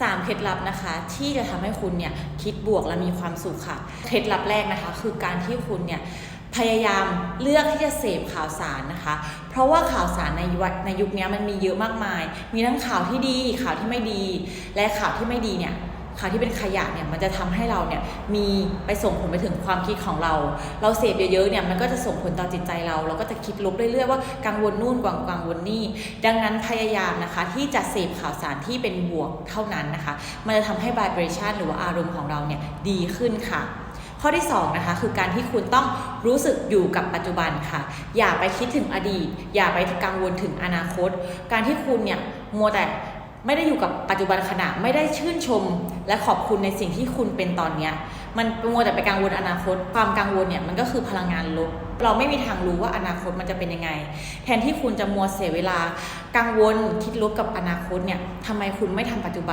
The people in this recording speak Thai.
สามเคล็ดลับนะคะที่จะทำให้คุณเนี่ยคิดบวกและมีความสุขค่ะ เคล็ดลับแรกนะคะ คือการที่คุณเนี่ยพยายามเลือกที่จะเสพข่าวสารนะคะ เพราะว่าข่าวสารในยุคในยุคนี้มันมีเยอะมากมาย มีทั้งข่าวที่ดีข่าวที่ไม่ดี และข่าวที่ไม่ดีเนี่ย ข่าวที่เป็นขยะเนี่ยมันจะทำให้เราเนี่ยมีไปส่งผลไปถึงความคิดของเรา เราเสพเยอะๆเนี่ยมันก็จะส่งผลต่อจิตใจเรา เราก็จะคิดลบเรื่อยๆว่ากังวลนู่นกังกังวลนี่ดังนั้นพยายามนะคะที่จะเสพข่าวสารที่เป็นบวกเท่านั้นนะคะ มันจะทำให้ vibration หรือว่าอารมณ์ของเราเนี่ยดีขึ้นค่ะข้อที่2นะคะคือการที่คุณต้องรู้สึกอยู่กับปัจจุบันค่ะ อย่าไปคิดถึงอดีต อย่าไปกังวลถึงอนาคต การที่คุณเนี่ยมัวแต่ ไม่ได้อยู่กับปัจจุบันขณะไม่ได้ชื่นชม และขอบคุณในสิ่งที่คุณเป็นตอนเนี้ยมันมัวแต่ไปกังวลอนาคต ความกังวลเนี่ยมันก็คือพลังงานลบเราไม่มีทางรู้ว่าอนาคตมันจะเป็นยังไง แทนที่คุณจะมัวเสียเวลา กังวลคิดลบกับอนาคตเนี่ยทำไมคุณไม่ทำปัจจุบัน